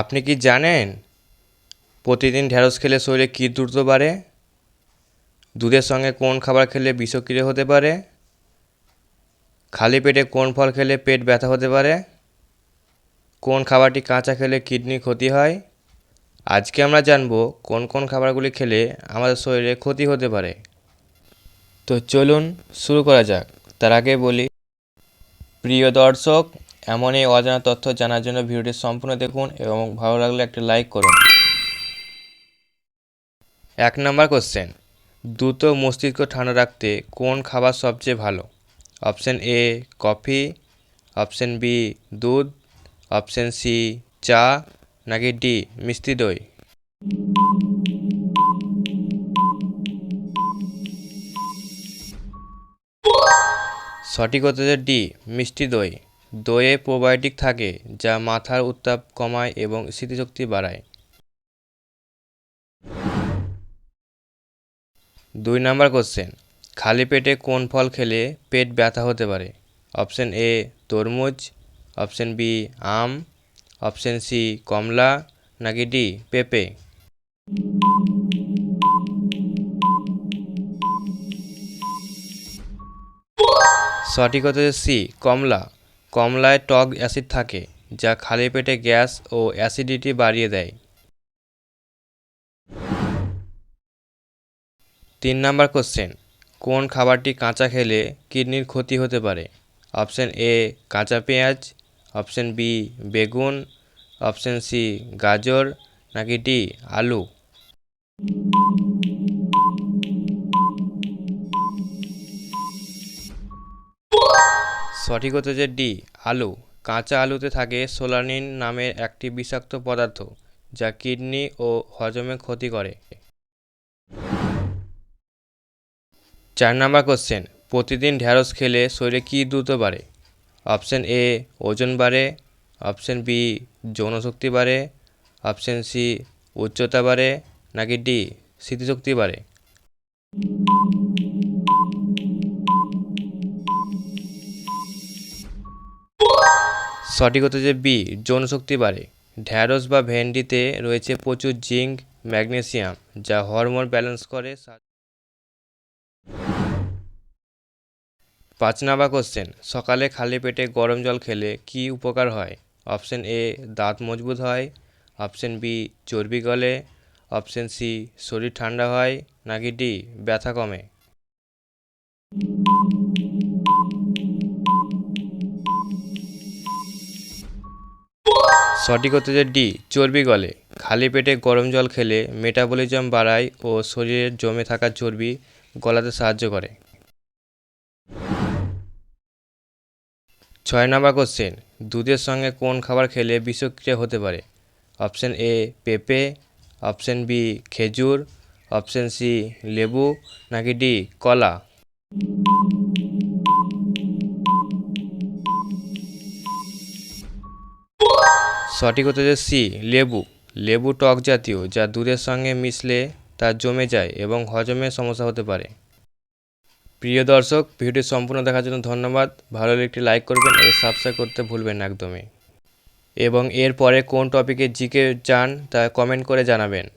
আপনি কি জানেন? প্রতিদিন ঢ্যাঁড়স খেলে শরীরে কী দ্রুত বাড়ে? দুধের সঙ্গে কোন খাবার খেলে বিষক্রিয়া হতে পারে? খালি পেটে কোন ফল খেলে পেট ব্যথা হতে পারে? কোন খাবারটি কাঁচা খেলে কিডনির ক্ষতি হয়? আজকে আমরা জানব কোন কোন খাবারগুলি খেলে আমাদের শরীরে ক্ষতি হতে পারে। তো চলুন শুরু করা যাক। তার আগে বলি, প্রিয় দর্শক এমন এই অজানা তথ্য জানার জন্য ভিডিওটি সম্পূর্ণ দেখুন এবং ভালো লাগলে একটা লাইক করুন। এক নম্বর কোশ্চেন দ্রুত মস্তিষ্ক ঠান্ডা রাখতে কোন খাবার সবচেয়ে ভালো? Option A coffee option B দুধ অপশন সি চা, নাকি ডি মিষ্টি দই? সঠিক হচ্ছে ডি মিষ্টি দই। দইয়ে প্রোবায়োটিক থাকে, যা মাথার উত্তাপ কমায় এবং স্মৃতিশক্তি বাড়ায়। দুই নাম্বার কোশ্চেন, খালি পেটে কোন ফল খেলে পেট ব্যথা হতে পারে? অপশন এ, তরমুজ, অপশন বি, আম, অপশন সি, কমলা, নাকি ডি, পেঁপে? সঠিক হচ্ছে সি, কমলা। কমলায় টক অ্যাসিড থাকে, যা খালি পেটে গ্যাস ও অ্যাসিডিটি বাড়িয়ে দেয়। তিন নাম্বার কোশ্চেন, কোন খাবারটি কাঁচা খেলে কিডনির ক্ষতি হতে পারে? অপশন এ, কাঁচা পেঁয়াজ, অপশন বি, বেগুন, অপশন সি, গাজর, নাকি ডি, আলু? সঠিক হচ্ছে যে ডি, আলু। কাঁচা আলুতে থাকে সোলানিন নামের একটি বিষাক্ত পদার্থ, যা কিডনি ও হজমে ক্ষতি করে। চার নাম্বার কোশ্চেন প্রতিদিন ঢ্যাঁড়স খেলে শরীরে কী দ্রুত বাড়ে? অপশন এ ওজন বাড়ে। অপশন বি যৌনশক্তি বাড়ে। অপশন সি উচ্চতা বাড়ে। নাকি ডি স্মৃতিশক্তি বাড়ে? সঠিক যে বি যৌনশক্তি বাড়ে। ঢ্যাঁড়স বা ভেন্ডিতে রয়েছে প্রচুর জিঙ্ক, ম্যাগনেসিয়াম, যা হরমোন ব্যালেন্স করে পাঁচ নাম্বার কোশ্চেন, সকালে খালি পেটে গরম জল খেলে কি উপকার হয়? অপশন এ দাঁত মজবুত হয়। অপশন বি চর্বি গলে। অপশন সি শরীর ঠান্ডা হয়। নাকি ডি ব্যথা কমে? সঠিক হচ্ছে ডি, চর্বি গলে। খালি পেটে গরম জল খেলে মেটাবলিজম বাড়ায় ও শরীরে জমে থাকা চর্বি গলাতে সাহায্য করে। ছয় নম্বর কোশ্চেন দুধের সঙ্গে কোন খাবার খেলে বিষক্রিয়া হতে পারে? অপশন এ পেঁপে। অপশন বি খেজুর। অপশন সি লেবু। নাকি ডি কলা? সঠিক হচ্ছে যে সি, লেবু। লেবু টক জাতীয়, যা দুধের সঙ্গে মিশলে তা জমে যায় এবং হজমের সমস্যা হতে পারে। প্রিয় দর্শক, ভিডিওটি সম্পূর্ণ দেখার জন্য ধন্যবাদ। ভালো একটি লাইক করবেন এবং সাবস্ক্রাইব করতে ভুলবেন একদমই। এবং এরপরে কোন টপিকে জিকে চান তা কমেন্ট করে জানাবেন।